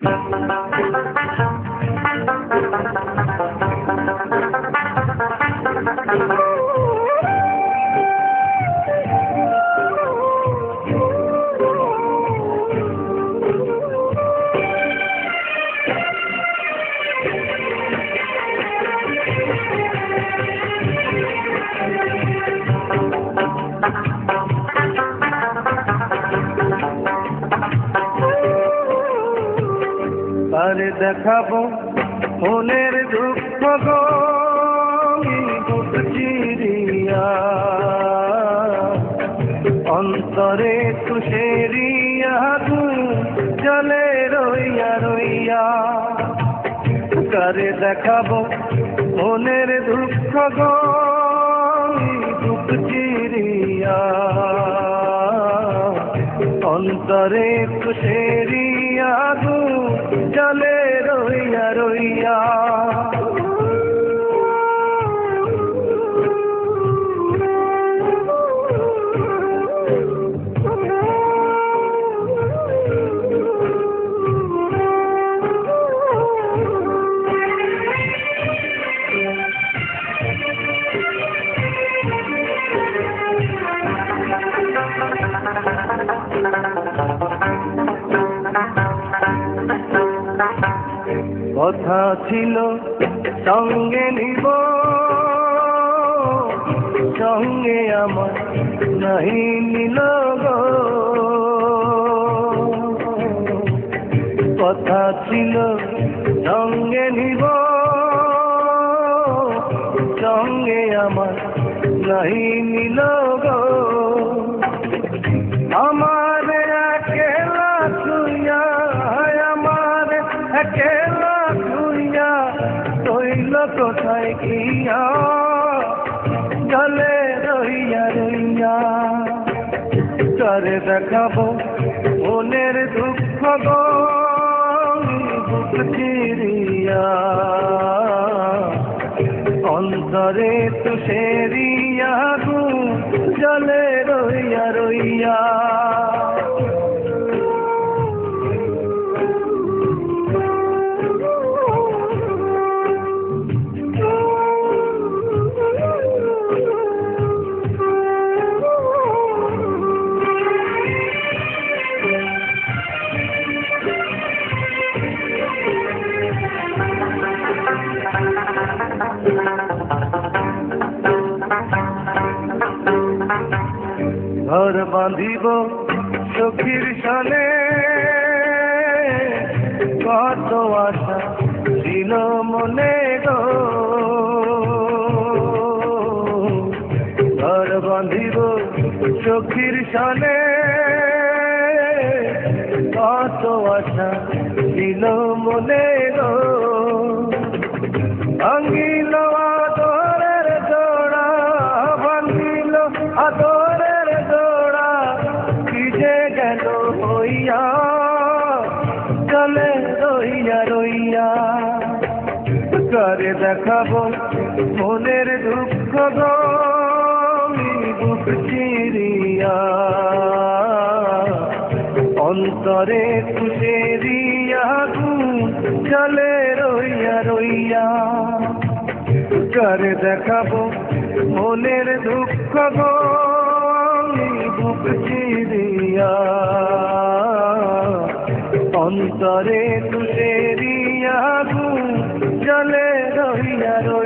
Thank you. দেখাবো মনের দুঃখ গো অন্তরে তুষেরিয়া তু জলে রইয়া রইয়া। কারে দেখাবো মনের দুঃখ গো বুক চিরিয়া। অন্তরে তুষেরিয়া তু জলে রইয়া রইয়া। কথা ছিল, সঙ্গে নিব। সঙ্গে আমার নাহি নিল কথা ছিল, সঙ্গে নিব। সঙ্গে আমার নাহি নিল আমার একেলা ছুইয়া আমার একেলা কোথায় গিয়া? জলে রইয়া রইয়া করে দেখাবো মনের দুঃখ গো, বুক চিরিয়া অন্তরে তুষেরিয়া গু, জলে রইয়া রইয়া ঘর বাঁধিব সখীর সনে। কত আশা ছিল মনে গো। ঘর বাঁধিব সখীর সনে। কত আশা ছিল মনে গো। ভাঙিল আদরের জোড়া যে গেল হইয়া, চলে রইয়া রইয়া। করে দেখাবো মনের দুঃখ বুক চিরিয়া। অন্তরে খুশেরিয়া চলে রইয়া রইয়া। করে দেখাবো মনের দুঃখ গো অন্তরে তুষেরিয়া জলে রইয়া রইয়া।